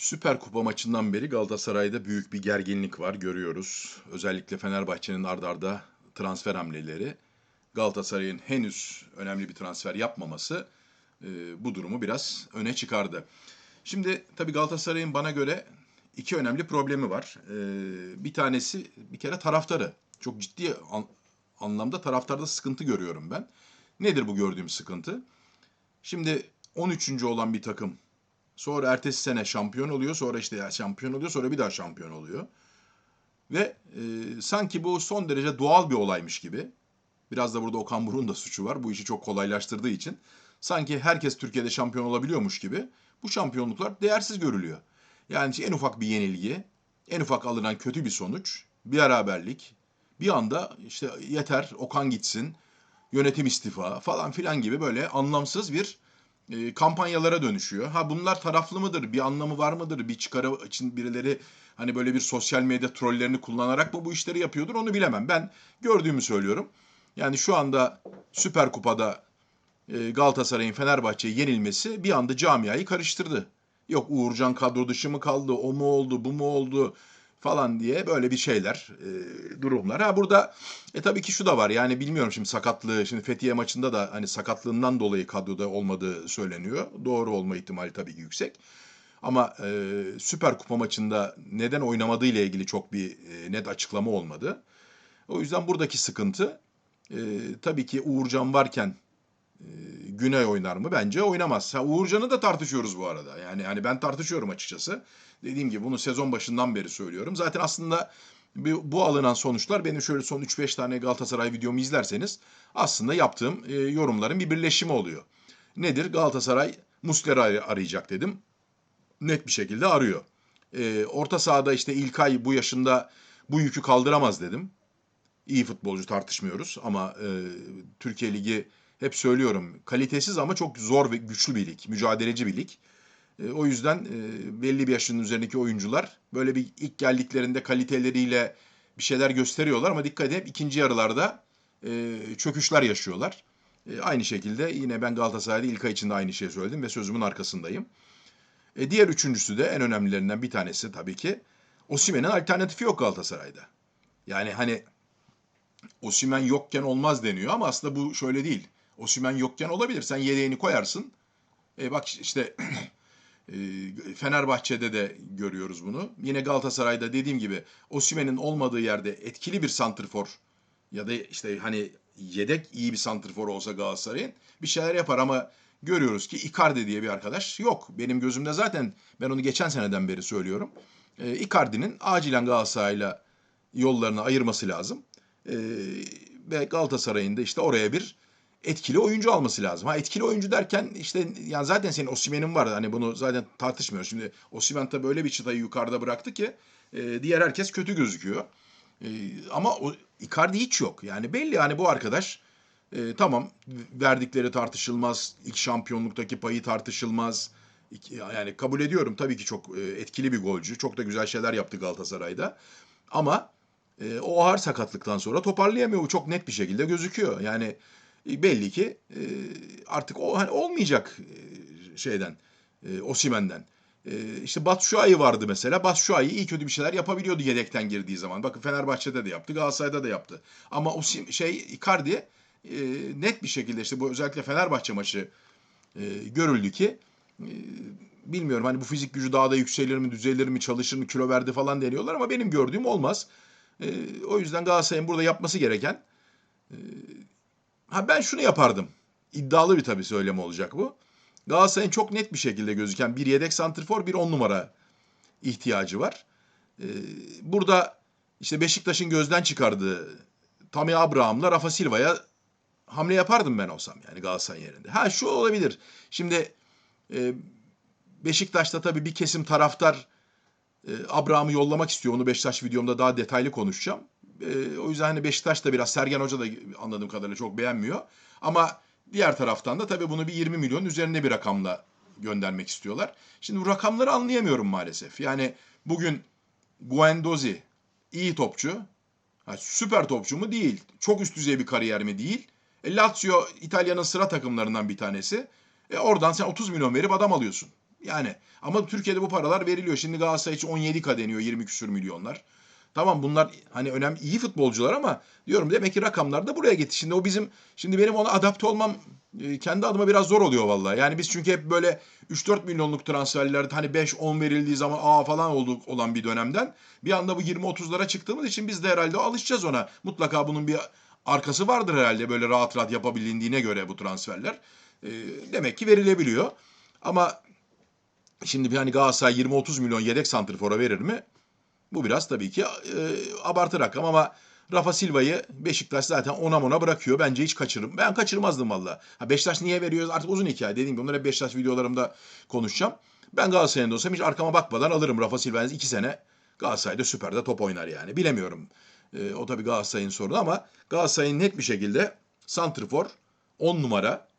Süper Kupa maçından beri Galatasaray'da büyük bir gerginlik var görüyoruz. Özellikle Fenerbahçe'nin ard arda transfer hamleleri. Galatasaray'ın henüz önemli bir transfer yapmaması e, bu durumu biraz öne çıkardı. Şimdi tabii Galatasaray'ın bana göre iki önemli problemi var. E, bir tanesi bir kere taraftarı. Çok ciddi an- anlamda taraftarda sıkıntı görüyorum ben. Nedir bu gördüğüm sıkıntı? Şimdi 13. olan bir takım Sonra ertesi sene şampiyon oluyor. Sonra işte şampiyon oluyor. Sonra bir daha şampiyon oluyor. Ve e, sanki bu son derece doğal bir olaymış gibi. Biraz da burada Okan Buruk'un da suçu var. Bu işi çok kolaylaştırdığı için. Sanki herkes Türkiye'de şampiyon olabiliyormuş gibi. Bu şampiyonluklar değersiz görülüyor. Yani en ufak bir yenilgi, en ufak alınan kötü bir sonuç, bir beraberlik. Bir anda işte yeter Okan gitsin, yönetim istifa falan filan gibi böyle anlamsız bir e, kampanyalara dönüşüyor. Ha bunlar taraflı mıdır? Bir anlamı var mıdır? Bir çıkarı için birileri hani böyle bir sosyal medya trollerini kullanarak mı bu işleri yapıyordur onu bilemem. Ben gördüğümü söylüyorum. Yani şu anda Süper Kupa'da e, Galatasaray'ın Fenerbahçe'ye yenilmesi bir anda camiayı karıştırdı. Yok Uğurcan kadro dışı mı kaldı, o mu oldu, bu mu oldu falan diye böyle bir şeyler, e, durumlar. Ha burada e tabii ki şu da var. Yani bilmiyorum şimdi sakatlığı, şimdi Fethiye maçında da hani sakatlığından dolayı kadroda olmadığı söyleniyor. Doğru olma ihtimali tabii ki yüksek. Ama e, Süper Kupa maçında neden oynamadığı ile ilgili çok bir e, net açıklama olmadı. O yüzden buradaki sıkıntı e, tabii ki Uğurcan varken Güney oynar mı? Bence oynamaz. Ha, Uğurcan'ı da tartışıyoruz bu arada. Yani hani ben tartışıyorum açıkçası. Dediğim gibi bunu sezon başından beri söylüyorum. Zaten aslında bu alınan sonuçlar benim şöyle son 3-5 tane Galatasaray videomu izlerseniz aslında yaptığım e, yorumların bir birleşimi oluyor. Nedir? Galatasaray Muslera arayacak dedim. Net bir şekilde arıyor. E, orta sahada işte İlkay bu yaşında bu yükü kaldıramaz dedim. İyi futbolcu tartışmıyoruz ama e, Türkiye Ligi hep söylüyorum kalitesiz ama çok zor ve güçlü bir lig, mücadeleci bir lig. E, o yüzden e, belli bir yaşın üzerindeki oyuncular böyle bir ilk geldiklerinde kaliteleriyle bir şeyler gösteriyorlar ama dikkat edin ikinci yarılarda e, çöküşler yaşıyorlar. E, aynı şekilde yine ben Galatasaray'da İlkay için de aynı şeyi söyledim ve sözümün arkasındayım. E, diğer üçüncüsü de en önemlilerinden bir tanesi tabii ki Osimhen'in alternatifi yok Galatasaray'da. Yani hani Osimhen yokken olmaz deniyor ama aslında bu şöyle değil. Osimhen yokken olabilir. Sen yedeğini koyarsın. E bak işte e, Fenerbahçe'de de görüyoruz bunu. Yine Galatasaray'da dediğim gibi Osimhen'in olmadığı yerde etkili bir santrfor ya da işte hani yedek iyi bir santrfor olsa Galatasaray'ın bir şeyler yapar ama görüyoruz ki Icardi diye bir arkadaş yok. Benim gözümde zaten ben onu geçen seneden beri söylüyorum. E, Icardi'nin acilen Galatasaray'la yollarını ayırması lazım. E, ve Galatasaray'ın da işte oraya bir etkili oyuncu alması lazım. Ha etkili oyuncu derken işte yani zaten senin Osimhen'in var. Hani bunu zaten tartışmıyoruz. Şimdi Osimhen tabii böyle bir çıtayı yukarıda bıraktı ki e, diğer herkes kötü gözüküyor. E, ama o Icardi hiç yok. Yani belli yani bu arkadaş e, tamam verdikleri tartışılmaz. İlk şampiyonluktaki payı tartışılmaz. Yani kabul ediyorum tabii ki çok e, etkili bir golcü. Çok da güzel şeyler yaptı Galatasaray'da. Ama e, o ağır sakatlıktan sonra toparlayamıyor. Bu çok net bir şekilde gözüküyor. Yani belli ki e, artık o hani olmayacak e, şeyden, e, Osimhen'den. E, işte Batshuayi vardı mesela. Batshuayi iyi kötü bir şeyler yapabiliyordu yedekten girdiği zaman. Bakın Fenerbahçe'de de yaptı, Galatasaray'da da yaptı. Ama Osim şey Icardi e, net bir şekilde işte bu özellikle Fenerbahçe maçı e, görüldü ki e, bilmiyorum hani bu fizik gücü daha da yükselir mi, düzelir mi, çalışır mı, kilo verdi falan deniyorlar ama benim gördüğüm olmaz. E, o yüzden Galatasaray'ın burada yapması gereken e, Ha ben şunu yapardım. İddialı bir tabii söylem olacak bu. Galatasaray'ın çok net bir şekilde gözüken bir yedek santrfor, bir on numara ihtiyacı var. Ee, burada işte Beşiktaş'ın gözden çıkardığı Tammy Abraham'la Rafa Silva'ya hamle yapardım ben olsam yani Galatasaray yerinde. Ha şu olabilir. Şimdi e, Beşiktaş'ta tabii bir kesim taraftar e, Abraham'ı yollamak istiyor. Onu Beşiktaş videomda daha detaylı konuşacağım. E, o yüzden hani Beşiktaş da biraz Sergen Hoca da anladığım kadarıyla çok beğenmiyor. Ama diğer taraftan da tabii bunu bir 20 milyon üzerinde bir rakamla göndermek istiyorlar. Şimdi bu rakamları anlayamıyorum maalesef. Yani bugün Guendouzi iyi topçu. Ha, süper topçu mu? Değil. Çok üst düzey bir kariyer mi? Değil. E, Lazio İtalya'nın sıra takımlarından bir tanesi. E, oradan sen 30 milyon verip adam alıyorsun. Yani ama Türkiye'de bu paralar veriliyor. Şimdi Galatasaray için 17K deniyor 20 küsür milyonlar. Tamam bunlar hani önemli iyi futbolcular ama diyorum demek ki rakamlar da buraya gitti. Şimdi o bizim şimdi benim ona adapte olmam e, kendi adıma biraz zor oluyor vallahi. Yani biz çünkü hep böyle 3-4 milyonluk transferlerde hani 5-10 verildiği zaman aa falan oldu olan bir dönemden bir anda bu 20-30'lara çıktığımız için biz de herhalde alışacağız ona. Mutlaka bunun bir arkası vardır herhalde böyle rahat rahat yapabildiğine göre bu transferler. E, demek ki verilebiliyor. Ama şimdi yani Galatasaray 20-30 milyon yedek santrfora verir mi? Bu biraz tabii ki e, abartı rakam ama Rafa Silva'yı Beşiktaş zaten ona ona bırakıyor. Bence hiç kaçırırım. Ben kaçırmazdım valla. Ha Beşiktaş niye veriyoruz? Artık uzun hikaye. Dediğim gibi bunları hep Beşiktaş videolarımda konuşacağım. Ben Galatasaray'ın olsam hiç arkama bakmadan alırım Rafa Silva'yı. iki sene Galatasaray'da süperde top oynar yani. Bilemiyorum. E, o tabii Galatasaray'ın sorunu ama Galatasaray'ın net bir şekilde Santrfor 10 numara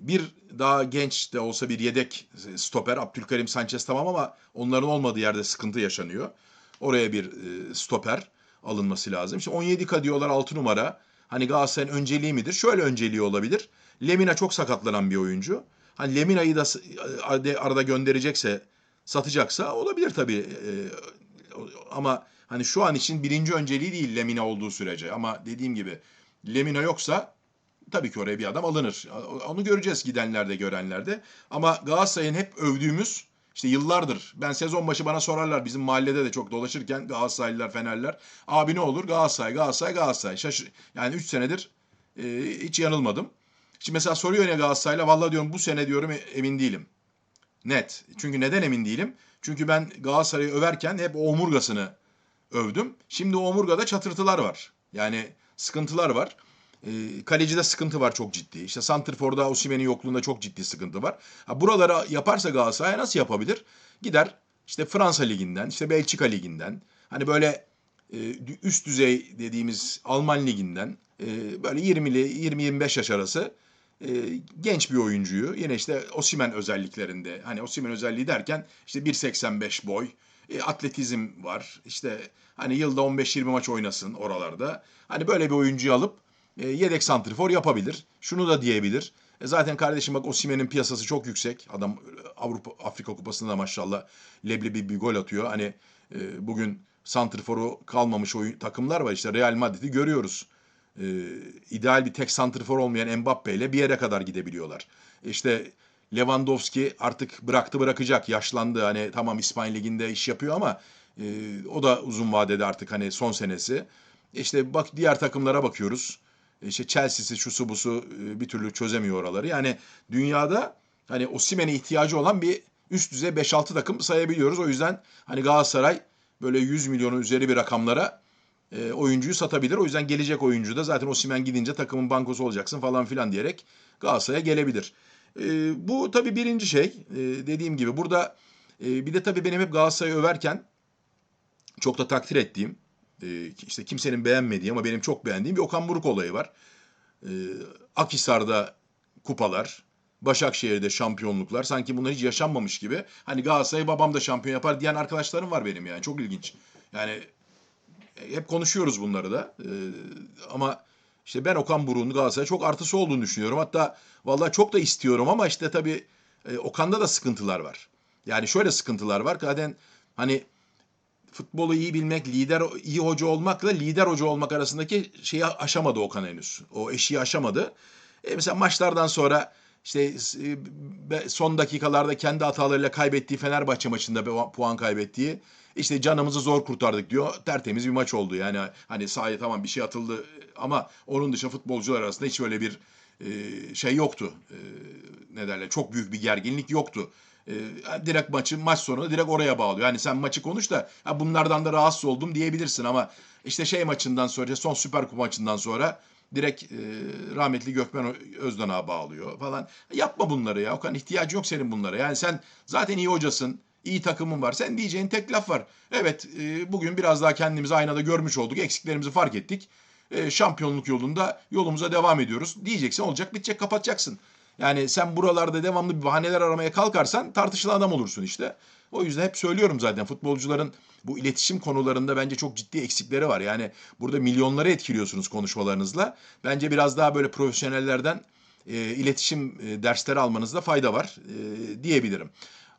bir daha genç de olsa bir yedek stoper Abdülkerim Sanchez tamam ama onların olmadığı yerde sıkıntı yaşanıyor. Oraya bir e, stoper alınması lazım. Şimdi 17K diyorlar 6 numara. Hani Galatasaray'ın önceliği midir? Şöyle önceliği olabilir. Lemina çok sakatlanan bir oyuncu. Hani Lemina'yı da arada gönderecekse, satacaksa olabilir tabii. E, ama hani şu an için birinci önceliği değil Lemina olduğu sürece. Ama dediğim gibi Lemina yoksa tabii ki oraya bir adam alınır. Onu göreceğiz gidenlerde görenlerde. Ama Galatasaray'ın hep övdüğümüz işte yıllardır ben sezon başı bana sorarlar bizim mahallede de çok dolaşırken Galatasaraylılar, Fenerler. Abi ne olur Galatasaray, Galatasaray, Galatasaray. Şaşır yani 3 senedir e, hiç yanılmadım. Şimdi mesela soruyor ya Galatasaray'la valla diyorum bu sene diyorum emin değilim. Net. Çünkü neden emin değilim? Çünkü ben Galatasaray'ı överken hep omurgasını övdüm. Şimdi omurgada çatırtılar var. Yani sıkıntılar var. E, kalecide sıkıntı var çok ciddi. İşte Santrfor'da Osimhen'in yokluğunda çok ciddi sıkıntı var. Ha, buralara yaparsa Galatasaray nasıl yapabilir? Gider işte Fransa Ligi'nden, işte Belçika Ligi'nden, hani böyle e, üst düzey dediğimiz Alman Ligi'nden e, böyle 20'li 20-25 yaş arası e, genç bir oyuncuyu yine işte Osimen özelliklerinde hani Osimen özelliği derken işte 1.85 boy, e, atletizm var. İşte hani yılda 15-20 maç oynasın oralarda. Hani böyle bir oyuncuyu alıp e, yedek santrifor yapabilir. Şunu da diyebilir. E, zaten kardeşim bak Osimhen'in piyasası çok yüksek. Adam e, Avrupa Afrika Kupası'nda maşallah leblebi bir gol atıyor. Hani e, bugün santriforu kalmamış oyun, takımlar var. İşte Real Madrid'i görüyoruz. E, ideal bir tek santrifor olmayan Mbappe ile bir yere kadar gidebiliyorlar. İşte Lewandowski artık bıraktı bırakacak. Yaşlandı. Hani tamam İspanya Ligi'nde iş yapıyor ama e, o da uzun vadede artık hani son senesi. İşte bak diğer takımlara bakıyoruz işte Chelsea'si şusu busu e, bir türlü çözemiyor oraları. Yani dünyada hani Osimhen'e ihtiyacı olan bir üst düzey 5-6 takım sayabiliyoruz. O yüzden hani Galatasaray böyle 100 milyonu üzeri bir rakamlara e, oyuncuyu satabilir. O yüzden gelecek oyuncu da zaten Osimhen gidince takımın bankosu olacaksın falan filan diyerek Galatasaray'a gelebilir. E, bu tabii birinci şey. E, dediğim gibi burada e, bir de tabii benim hep Galatasaray'ı överken çok da takdir ettiğim e, işte kimsenin beğenmediği ama benim çok beğendiğim bir Okan Buruk olayı var. E, Akhisar'da kupalar, Başakşehir'de şampiyonluklar sanki bunlar hiç yaşanmamış gibi. Hani Galatasaray babam da şampiyon yapar diyen arkadaşlarım var benim yani çok ilginç. Yani hep konuşuyoruz bunları da. E, ama işte ben Okan Buruk'un Galatasaray'a çok artısı olduğunu düşünüyorum. Hatta vallahi çok da istiyorum ama işte tabii e, Okan'da da sıkıntılar var. Yani şöyle sıkıntılar var. Zaten hani futbolu iyi bilmek, lider iyi hoca olmakla lider hoca olmak arasındaki şeyi aşamadı Okan henüz. O eşiği aşamadı. E mesela maçlardan sonra işte e, son dakikalarda kendi hatalarıyla kaybettiği Fenerbahçe maçında puan kaybettiği işte canımızı zor kurtardık diyor. Tertemiz bir maç oldu. Yani hani sahaya tamam bir şey atıldı ama onun dışında futbolcular arasında hiç öyle bir e, şey yoktu. E, ne derler? Çok büyük bir gerginlik yoktu e, direkt maçı maç sonunda direkt oraya bağlıyor. Yani sen maçı konuş da ha bunlardan da rahatsız oldum diyebilirsin ama işte şey maçından sonra son Süper Kupa maçından sonra direkt e, rahmetli Gökmen Özdan'a bağlıyor falan. Yapma bunları ya. Okan ihtiyacı yok senin bunlara. Yani sen zaten iyi hocasın. iyi takımın var. Sen diyeceğin tek laf var. Evet e, bugün biraz daha kendimizi aynada görmüş olduk. Eksiklerimizi fark ettik. E, şampiyonluk yolunda yolumuza devam ediyoruz. Diyeceksin olacak bitecek kapatacaksın. Yani sen buralarda devamlı bir bahaneler aramaya kalkarsan tartışılan adam olursun işte. O yüzden hep söylüyorum zaten futbolcuların bu iletişim konularında bence çok ciddi eksikleri var. Yani burada milyonları etkiliyorsunuz konuşmalarınızla. Bence biraz daha böyle profesyonellerden e, iletişim e, dersleri almanızda fayda var e, diyebilirim.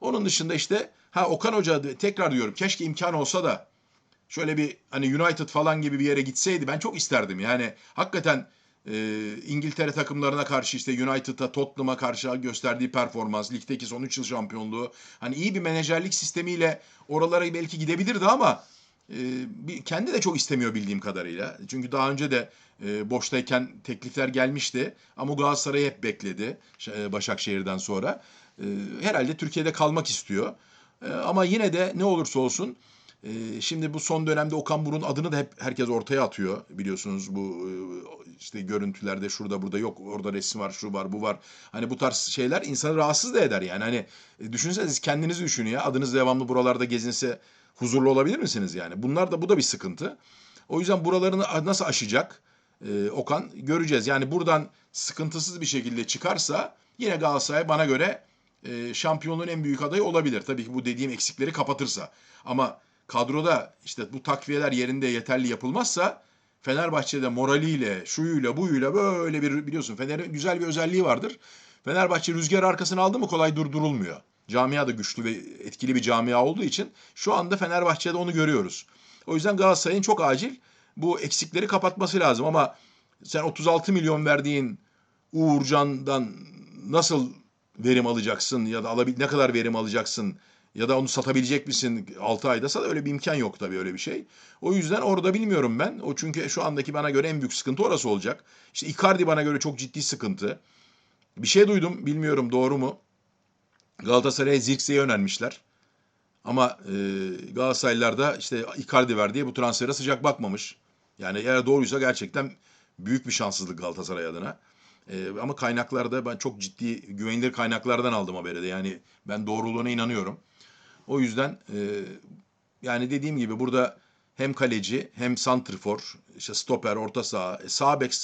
Onun dışında işte ha Okan Hoca tekrar diyorum keşke imkan olsa da şöyle bir hani United falan gibi bir yere gitseydi ben çok isterdim. Yani hakikaten e, İngiltere takımlarına karşı işte United'a, Tottenham'a karşı gösterdiği performans, ligdeki son 3 yıl şampiyonluğu hani iyi bir menajerlik sistemiyle oralara belki gidebilirdi ama e, kendi de çok istemiyor bildiğim kadarıyla. Çünkü daha önce de e, boştayken teklifler gelmişti ama Galatasaray'ı hep bekledi e, Başakşehir'den sonra. E, herhalde Türkiye'de kalmak istiyor. Ama yine de ne olursa olsun e, şimdi bu son dönemde Okan Buruk'un adını da hep herkes ortaya atıyor biliyorsunuz bu e, işte görüntülerde şurada burada yok orada resim var şu var bu var. Hani bu tarz şeyler insanı rahatsız da eder yani hani e, düşünsenize siz kendinizi düşünün ya adınız devamlı buralarda gezinse huzurlu olabilir misiniz yani? Bunlar da bu da bir sıkıntı. O yüzden buralarını nasıl aşacak e, Okan göreceğiz. Yani buradan sıkıntısız bir şekilde çıkarsa yine Galatasaray bana göre e, şampiyonluğun en büyük adayı olabilir. Tabii ki bu dediğim eksikleri kapatırsa. Ama kadroda işte bu takviyeler yerinde yeterli yapılmazsa Fenerbahçe'de moraliyle, şuyuyla, buyuyla böyle bir biliyorsun Fener'in güzel bir özelliği vardır. Fenerbahçe rüzgar arkasına aldı mı kolay durdurulmuyor. Camia da güçlü ve etkili bir camia olduğu için şu anda Fenerbahçe'de onu görüyoruz. O yüzden Galatasaray'ın çok acil bu eksikleri kapatması lazım ama sen 36 milyon verdiğin Uğurcan'dan nasıl verim alacaksın ya da alabil ne kadar verim alacaksın ya da onu satabilecek misin 6 ayda sat öyle bir imkan yok tabii öyle bir şey. O yüzden orada bilmiyorum ben. O çünkü şu andaki bana göre en büyük sıkıntı orası olacak. İşte Icardi bana göre çok ciddi sıkıntı. Bir şey duydum bilmiyorum doğru mu? Galatasaray'a Zirkse'yi önermişler. Ama e, Galatasaraylılar da işte Icardi ver diye bu transfere sıcak bakmamış. Yani eğer doğruysa gerçekten büyük bir şanssızlık Galatasaray adına. E, ama kaynaklarda ben çok ciddi güvenilir kaynaklardan aldım haberi de. Yani ben doğruluğuna inanıyorum. O yüzden e, yani dediğim gibi burada hem kaleci hem santrfor, işte stoper, orta saha, e, sağ bek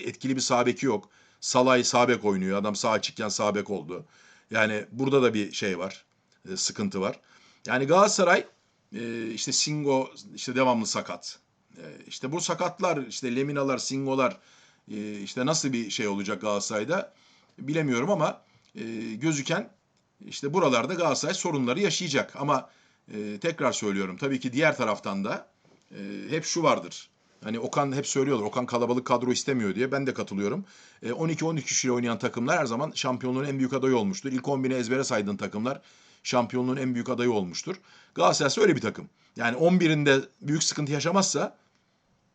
etkili bir sağ beki yok. Salay sağ bek oynuyor. Adam sağ açıkken sağ bek oldu. Yani burada da bir şey var. e, sıkıntı var. Yani Galatasaray e, işte Singo işte devamlı sakat. E, işte bu sakatlar işte Leminalar, Singolar e, işte nasıl bir şey olacak Galatasaray'da bilemiyorum ama e, gözüken işte buralarda Galatasaray sorunları yaşayacak. Ama e, tekrar söylüyorum tabii ki diğer taraftan da e, hep şu vardır. Hani Okan hep söylüyorlar. Okan kalabalık kadro istemiyor diye. Ben de katılıyorum. E, 12-13 kişiyle oynayan takımlar her zaman şampiyonluğun en büyük adayı olmuştur. İlk 11'i ezbere saydığın takımlar şampiyonluğun en büyük adayı olmuştur. Galatasaray öyle bir takım. Yani 11'inde büyük sıkıntı yaşamazsa,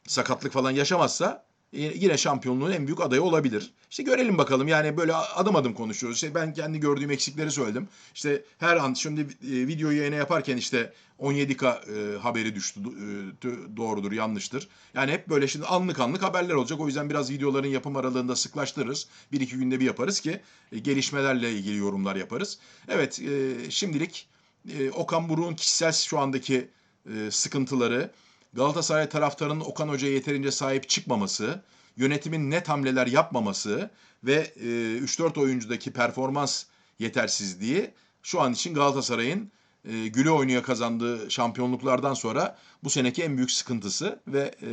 sakatlık falan yaşamazsa yine şampiyonluğun en büyük adayı olabilir. İşte görelim bakalım. Yani böyle adım adım konuşuyoruz. İşte ben kendi gördüğüm eksikleri söyledim. İşte her an şimdi e, videoyu yayına yaparken işte 17K e, haberi düştü. E, doğrudur, yanlıştır. Yani hep böyle şimdi anlık anlık haberler olacak. O yüzden biraz videoların yapım aralığında sıklaştırırız. Bir iki günde bir yaparız ki gelişmelerle ilgili yorumlar yaparız. Evet, şimdilik Okan Buruk'un kişisel şu andaki e, sıkıntıları, Galatasaray taraftarının Okan Hoca'ya yeterince sahip çıkmaması, yönetimin net hamleler yapmaması ve e, 3-4 oyuncudaki performans yetersizliği şu an için Galatasaray'ın e, güle kazandığı şampiyonluklardan sonra bu seneki en büyük sıkıntısı ve e,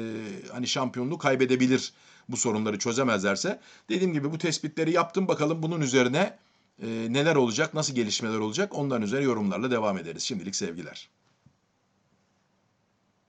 hani şampiyonluğu kaybedebilir bu sorunları çözemezlerse. Dediğim gibi bu tespitleri yaptım bakalım bunun üzerine e, neler olacak, nasıl gelişmeler olacak onların üzerine yorumlarla devam ederiz. Şimdilik sevgiler.